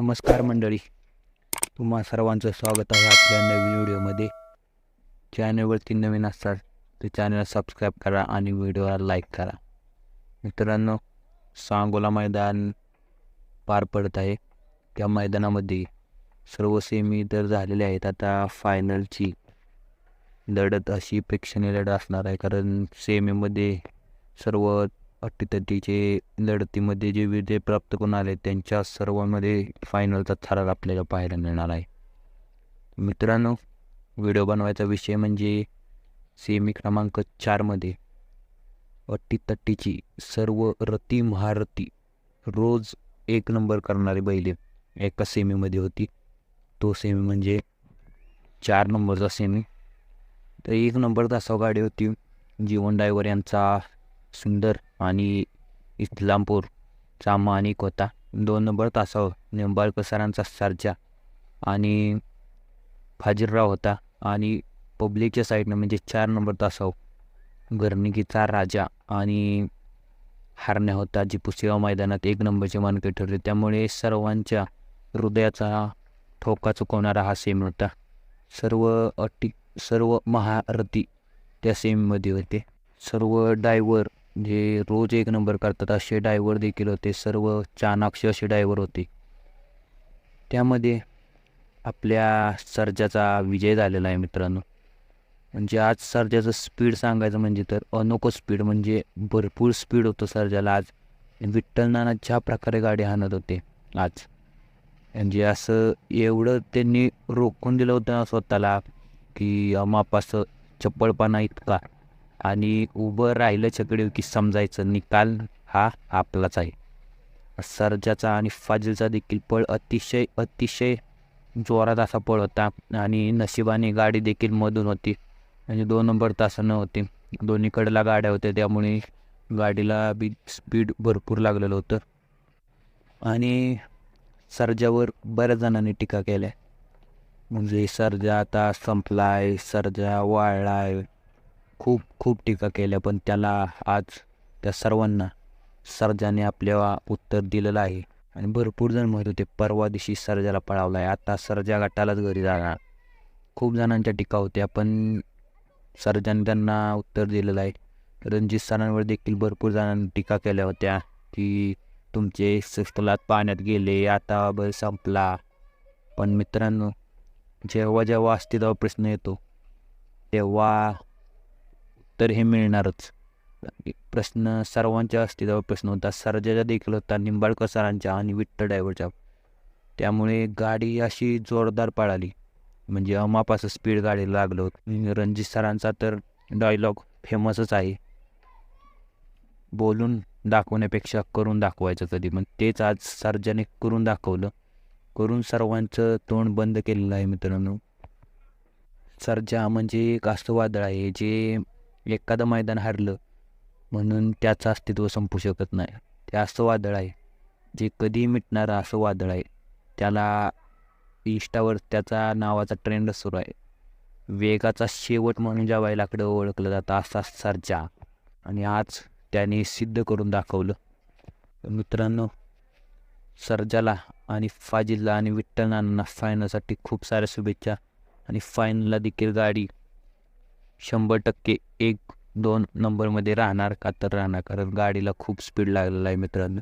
नमस्कार मंडळी. तुम्हा सर्वांचं स्वागत आहे आपल्या नवीन व्हिडिओमध्ये. चॅनलवरती नवीन असतात तर चॅनलला सबस्क्राईब करा आणि व्हिडिओला लाईक करा. मित्रांनो सांगोला मैदान पार पडत आहे. त्या मैदानामध्ये सर्व सेमी तर झालेले आहेत. आता फायनलची लढत अशी प्रेक्षणीय लढत असणार आहे. कारण सेमीमध्ये सर्व अटीतटीचे लढतीमध्ये जे विजय प्राप्त करून आले त्यांच्या सर्वांमध्ये फायनलचा थरार आपल्याला पाहायला मिळणार आहे. मित्रांनो व्हिडिओ बनवायचा विषय म्हणजे सेमी क्रमांक चारमध्ये अट्टीतट्टीची सर्व रती महारथी रोज एक नंबर करणारी बैले एका सेमीमध्ये होती. तो सेमी म्हणजे चार नंबरचा सेमी तर एक नंबर तासाव गाडी होती. जीवन डायव्हर यांचा सुंदर आणि इस्लामपूर मानिक होता दोन नंबर तासावर निंबाळकर सरांचा सर्जा आणि फाजीरराव होता. आणि पब्लिकच्या साईडनं म्हणजे चार नंबर तासावर गर्निकीचा राजा आणि हारण्या होता जी पुसेवा मैदानात एक नंबरचे मानके ठरले. त्यामुळे सर्वांच्या हृदयाचा ठोका चुकवणारा हा सेम होता. सर्व अटी सर्व महारथी त्या सेममध्ये होते. सर्व डायव्हर जे रोज एक नंबर करतात असे डायव्हर देखील होते. सर्व चाणाक्ष असे डायव्हर होते. त्यामध्ये आपल्या सर्जाचा विजय झालेला आहे मित्रांनो. म्हणजे आज सर्जाचं स्पीड सांगायचं म्हणजे तर अनोखं स्पीड म्हणजे भरपूर स्पीड होतं सर्जाला आज. विठ्ठल नाना ज्या प्रकारे गाडी हाणत होते आज. म्हणजे असं एवढं त्यांनी रोखून दिलं होतं स्वतःला की मापासं चप्पळपणा चप्पलपणा इतका. आणि उभं राहिलं छकडे की समजायचं निकाल हा आपलाच आहे. सर्जाचा आणि फाजिलचा देखील पळ अतिशय अतिशय जोरात असा पळ होता आणि नशिबाने गाडी देखील मधून होती म्हणजे दोन नंबर तासानं होती. दोन्हीकडला गाड्या होत्या त्यामुळे गाडीला बी स्पीड भरपूर लागलेलं होतं. आणि सर्जावर बऱ्याच जणांनी टीका केल्या. म्हणजे सर्जा आता संपलाय सर्जा वाळलाय खूप खूप टीका केल्या पण त्याला आज त्या सर्वांना सर्जाने आपल्या उत्तर दिलेलं आहे. आणि भरपूर जण म्हणत होते परवा दिवशी सर्जाला पळावला आहे आता सर्जा गटालाच घरी जाणार. खूप जणांच्या टीका होत्या पण सर्जाने त्यांना उत्तर दिलेलं आहे. रणजित सरांवर देखील भरपूर जणांनी टीका केल्या होत्या की तुमचे सस्तलात पाण्यात गेले आता बरं संपला. पण मित्रांनो जेव्हा जेव्हा अस्तित्व प्रश्न येतो तेव्हा तर हे मिळणारच. प्रश्न सर्वांच्या अस्तित्वावर प्रश्न होता सर्जाचा देखील होता निंबाळकर सरांच्या आणि विठ्ठल ड्रायव्हरच्या. त्यामुळे गाडी अशी जोरदार पळाली. म्हणजे अमापासं स्पीड गाडीला लागलं. होतं रणजित सरांचा तर डायलॉग फेमसच आहे. बोलून दाखवण्यापेक्षा करून दाखवायचं कधी. पण तेच आज सर्जाने करून दाखवलं. करून सर्वांचं तोंड बंद केलेलं आहे मित्रांनो. सर्जा म्हणजे एक असं वादळ आहे जे एखादं मैदान हारलं म्हणून त्याचं अस्तित्व संपू शकत नाही. ते असं वादळ आहे जे कधी मिटणारं असं वादळ आहे. त्याला इष्टावर त्याचा नावाचा ट्रेंड सुरू आहे. वेगाचा शेवट म्हणून ज्या बैलाकडं ओळखलं जातं असा सर्जा. आणि आज त्याने सिद्ध करून दाखवलं. मित्रांनो सर्जाला आणि फाजिलला आणि विठ्ठलनांना फायनलसाठी खूप साऱ्या शुभेच्छा. आणि फायनलला देखील गाडी शंभर टक्के एक दोन नंबरमध्ये राहणार का तर राहणार. कारण गाडीला खूप स्पीड लागलेला आहे मित्रांनो.